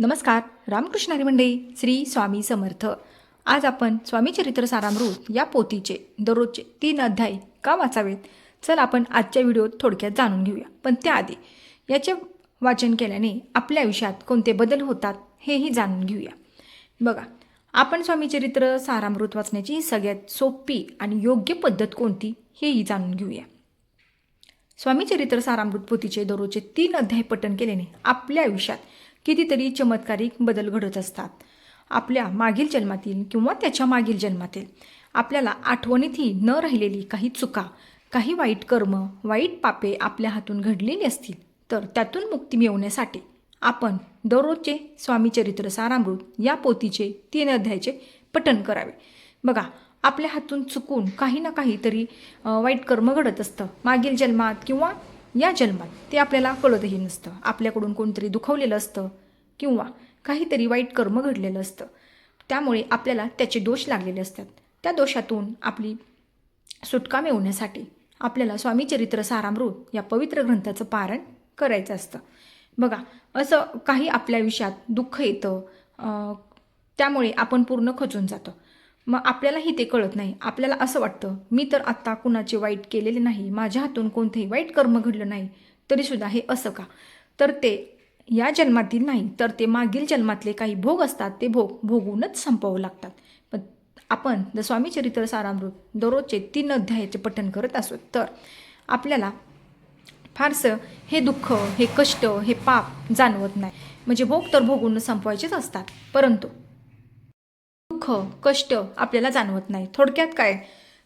नमस्कार रामकृष्णारी मंडळी श्री स्वामी समर्थ. आज आपण स्वामी चरित्र सारामृत या पोथीचे दररोजचे तीन अध्याय का वाचावेत? चल आपण आजच्या व्हिडिओत थोडक्यात जाणून घेऊया. पण त्याआधी याचे वाचन केल्याने आपल्या आयुष्यात कोणते बदल होतात हेही जाणून घेऊया. बघा आपण स्वामी चरित्र सारामृत वाचण्याची सगळ्यात सोपी आणि योग्य पद्धत कोणती हेही जाणून घेऊया. स्वामी चरित्र सारामृत पोथीचे दररोजचे तीन अध्याय पठण केल्याने आपल्या आयुष्यात कितीतरी चमत्कारिक बदल घडत असतात. आपल्या मागील जन्मातील किंवा त्याच्या मागील जन्मातील. आपल्याला आठवणीतही न राहिलेली काही चुका काही वाईट कर्म वाईट पापे आपल्या हातून घडलेली असतील तर त्यातून मुक्ती मिळवण्यासाठी आपण दररोजचे स्वामी चरित्र सारामृत या पोथीचे तीन अध्यायाचे पठण करावे. बघा आपल्या हातून चुकून काही ना काहीतरी वाईट कर्म घडत असतं. मागील जन्मात किंवा या जन्मात ते आपल्याला कळतही नसतं. आपल्याकडून कोणतरी दुखवलेलं असतं किंवा काहीतरी वाईट कर्म घडलेलं असतं. त्यामुळे आपल्याला त्याचे दोष लागलेले असतात. त्या दोषातून आपली सुटका मिळवण्यासाठी आपल्याला स्वामी चरित्र सारामृत या पवित्र ग्रंथाचं पारण करायचं असतं. बघा असं काही आपल्या आयुष्यात दुःख येतं त्यामुळे आपण पूर्ण खचून जातो. मग आपल्यालाही ते कळत नाही. आपल्याला असं वाटतं मी तर आत्ता कुणाचे वाईट केलेले नाही माझ्या हातून कोणतेही वाईट कर्म घडलं नाही तरीसुद्धा हे असं का? तर ते या जन्मातील नाही तर ते मागील जन्मातले काही भोग असतात ते भोग भोगूनच संपवावं लागतात. पण आपण द स्वामी चरित्र सारामृत दररोजचे तीन अध्यायाचे पठण करत असो तर आपल्याला फारसं हे दुःख हे कष्ट हे पाप जाणवत नाही. म्हणजे भोग तर भोगून संपवायचेच असतात परंतु दुःख कष्ट आपल्याला जाणवत नाही. थोडक्यात काय?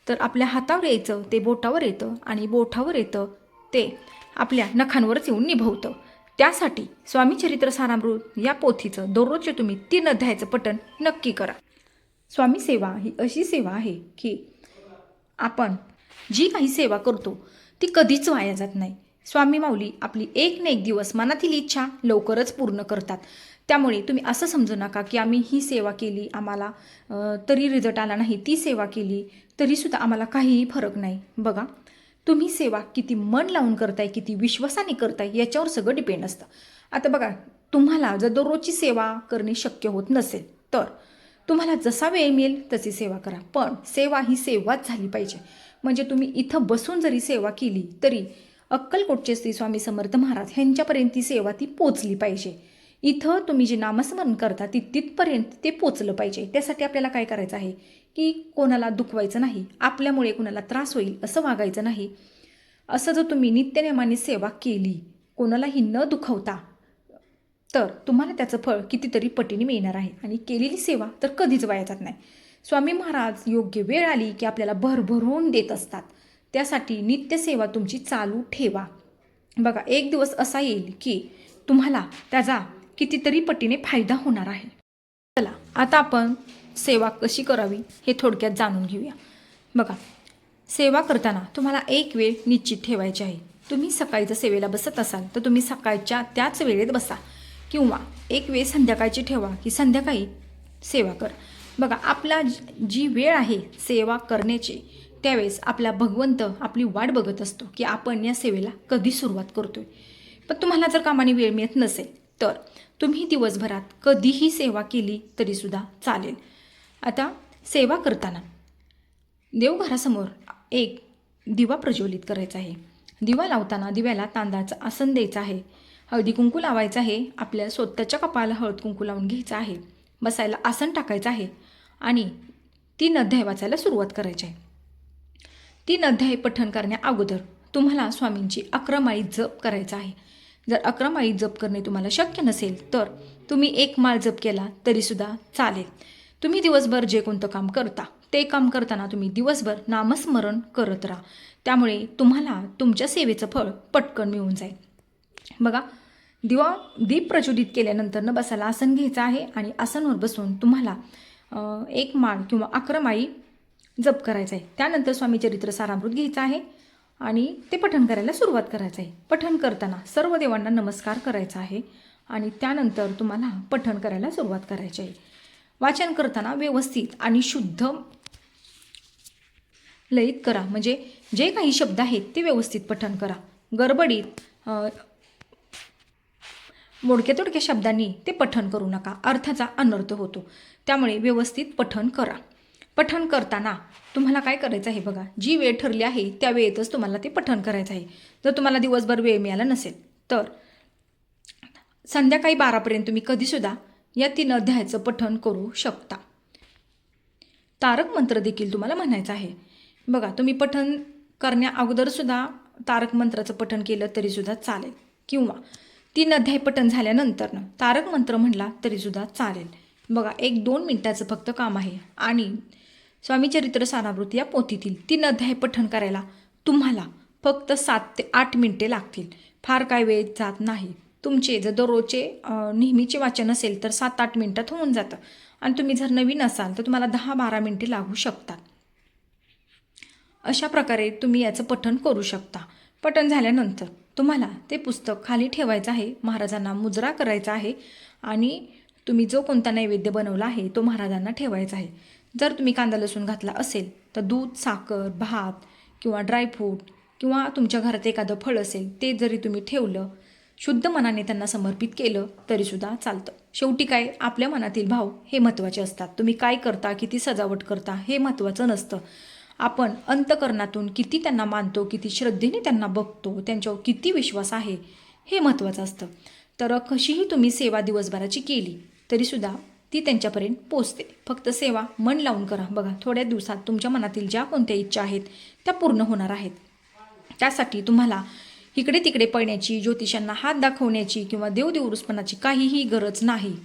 तर आपल्या हातावर यायचं ते बोटावर येतं आणि बोटावर येतं ते आपल्या नखांवरच येऊन निभवतं. त्यासाठी स्वामी चरित्र सारामृत या पोथीचं दररोजचे तुम्ही तीन अध्यायाचं पठण नक्की करा. स्वामी सेवा ही अशी सेवा आहे की आपण जी काही सेवा करतो ती कधीच वाया जात नाही. स्वामी माऊली आपली एक ना एक दिवस मनातील इच्छा लवकरच पूर्ण करतात. त्यामुळे तुम्ही असं समजू नका की आम्ही ही सेवा केली आम्हाला तरी रिझल्ट आला नाही. ती सेवा केली तरीसुद्धा आम्हाला काहीही फरक नाही. बघा तुम्ही सेवा किती मन लावून करताय किती विश्वासाने करताय याच्यावर सगळं डिपेंड असतं. आता बघा तुम्हाला जर दररोजची सेवा करणे शक्य होत नसेल तर तुम्हाला जसा वेळ मिळेल तशी सेवा करा. पण सेवा ही सेवाच झाली पाहिजे. म्हणजे तुम्ही इथं बसून जरी सेवा केली तरी अक्कलकोटचे श्री स्वामी समर्थ महाराज ह्यांच्यापर्यंत ती सेवा ती पोचली पाहिजे. इथं तुम्ही जे नामस्मरण करता ती तिथपर्यंत ते पोचलं पाहिजे. त्यासाठी आपल्याला काय करायचं आहे? की कोणाला दुखवायचं नाही आपल्यामुळे कोणाला त्रास होईल असं वागायचं नाही. असं जर तुम्ही नित्यनेमाने सेवा केली कोणालाही न दुखवता तर तुम्हाला त्याचं फळ कितीतरी पटीने मिळणार आहे. आणि केलेली सेवा तर कधीच वाया जात नाही. स्वामी महाराज योग्य वेळ आली की आपल्याला भरभरून देत असतात. त्यासाठी नित्यसेवा तुमची चालू ठेवा. बघा एक दिवस असा येईल की तुम्हाला त्याचा कितीतरी पटीने फायदा होणार आहे. चला आता आपण सेवा कशी करावी हे थोडक्यात जाणून घेऊया. बघा सेवा करताना तुम्हाला एक वेळ निश्चित ठेवायची आहे. तुम्ही सकाळच्या सेवेला बसत असाल तर तुम्ही सकाळच्या त्याच वेळेत बसा. किंवा एक वेळ संध्याकाळची ठेवा की संध्याकाळी सेवा कर. बघा आपला जी वेळ आहे सेवा करण्याची त्यावेळेस आपला भगवंत आपली वाट बघत असतो की आपण या सेवेला कधी सुरुवात करतोय. पण तुम्हाला जर कामाने वेळ मिळत नसेल तर तुम्ही दिवसभरात कधीही सेवा केली तरीसुद्धा चालेल. आता सेवा करताना देवघरासमोर एक दिवा प्रज्वलित करायचा आहे. दिवा लावताना दिव्याला तांदळाचं आसन द्यायचं आहे. हळदी कुंकू लावायचं आहे. आपल्या स्वतःच्या कपाळाला हळद कुंकू लावून घ्यायचं आहे. बसायला आसन टाकायचं आहे. आणि तीन अध्याय वाचायला सुरुवात करायची आहे. तीन अध्याय पठण करण्या अगोदर तुम्हाला स्वामींची अकरा जप करायचा आहे. जर अकरा जप करणे तुम्हाला शक्य नसेल तर तुम्ही एक माळ जप केला तरीसुद्धा चालेल. तुम्ही दिवसभर जे कोणतं काम करता ते काम करताना तुम्ही दिवसभर नामस्मरण करत राहा. त्यामुळे तुम्हाला तुमच्या सेवेचं फळ पटकन मिळून जाईल. बघा दिवा दीप प्रज्वलित केल्यानंतर न बसायला आसन घ्यायचं आहे आणि आसनवर बसून तुम्हाला एक माळ किंवा अकरा माळी जप करायचं आहे त्यानंतर स्वामी चरित्र सारामृत घ्यायचं आहे आणि ते पठण करायला सुरुवात करायचं आहे पठण करताना सर्व देवांना नमस्कार करायचा आहे आणि त्यानंतर तुम्हाला पठण करायला सुरुवात करायची आहे. वाचन करताना व्यवस्थित आणि शुद्ध लयित करा. म्हणजे जे काही शब्द आहेत ते व्यवस्थित पठण करा. गडबडीत मोडक्या तोडक्या शब्दांनी ते पठण करू नका. अर्थाचा अनर्थ होतो. त्यामुळे व्यवस्थित पठण करा. पठण करताना तुम्हाला काय करायचं आहे बघा? जी वेळ ठरली आहे त्या वेळेतच तुम्हाला ते पठण करायचं आहे. जर तुम्हाला दिवसभर वेळ मिळाला नसेल तर संध्याकाळी बारापर्यंत तुम्ही कधीसुद्धा या तीन अध्यायाचं पठण करू शकता. तारक मंत्र देखील तुम्हाला म्हणायचं आहे. बघा तुम्ही पठण करण्या अगोदरसुद्धा तारक मंत्राचं पठण केलं तरीसुद्धा चालेल. किंवा तीन अध्याय पठण झाल्यानंतर तारक मंत्र म्हणला तरीसुद्धा चालेल. बघा एक दोन मिनटाचं फक्त काम आहे. आणि स्वामी चरित्र सारावृत्ती या पोथीतील तीन अध्याय पठण करायला. तुम्हाला फक्त सात ते आठ मिनिटे लागतील. फार काय वेळ जात नाही. तुमचे जर दररोजचे नेहमीचे वाचन असेल तर सात आठ मिनटात होऊन जातं. आणि तुम्ही जर नवीन असाल तर तुम्हाला दहा बारा मिनटे लागू शकतात. अशा प्रकारे तुम्ही याचं पठण करू शकता. पठण झाल्यानंतर तुम्हाला ते पुस्तक खाली ठेवायचं आहे. महाराजांना मुजरा करायचा आहे. आणि तुम्ही जो कोणता नैवेद्य बनवला आहे तो महाराजांना ठेवायचा आहे. जर तुम्ही कांदा लसूण घातला असेल तर दूध साखर भात किंवा ड्रायफ्रूट किंवा तुमच्या घरात एखादं फळ असेल ते जरी तुम्ही ठेवलं शुद्ध मनाने त्यांना समर्पित केलं तरीसुद्धा चालतं. शेवटी काय? आपल्या मनातील भाव हे महत्त्वाचे असतात. तुम्ही काय करता किती सजावट करता हे महत्त्वाचं नसतं. आपण अंतकरणातून किती त्यांना मानतो किती श्रद्धेने त्यांना बघतो त्यांच्यावर किती विश्वास आहे हे महत्त्वाचं असतं. तर कशीही तुम्ही सेवा दिवसभराची केली तरीसुद्धा ती त्यांच्यापर्यंत पोचते. फक्त सेवा मन लावून करा. बघा थोड्या दिवसात तुमच्या मनातील ज्या कोणत्या इच्छा आहेत त्या पूर्ण होणार आहेत. त्यासाठी तुम्हाला इकडे तिकडे पळण्याची ज्योतिषांना हात दाखवण्याची किंवा देवदेवरुसपणाची काहीही गरज नाही.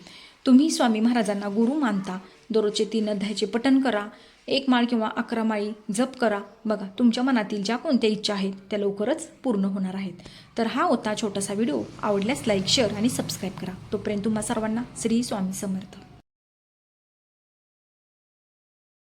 तुम्ही स्वामी महाराजांना गुरु मानता. दररोजचे तीन अध्यायाचे पठण करा. एक माळ किंवा अकरा माळी जप करा. बघा तुमच्या मनातील ज्या कोणत्या इच्छा आहेत त्या लवकरच पूर्ण होणार आहेत. तर हा होता छोटासा व्हिडिओ. आवडल्यास लाईक शेअर आणि सबस्क्राईब करा. तोपर्यंत तुम्हा सर्वांना श्री स्वामी समर्थ.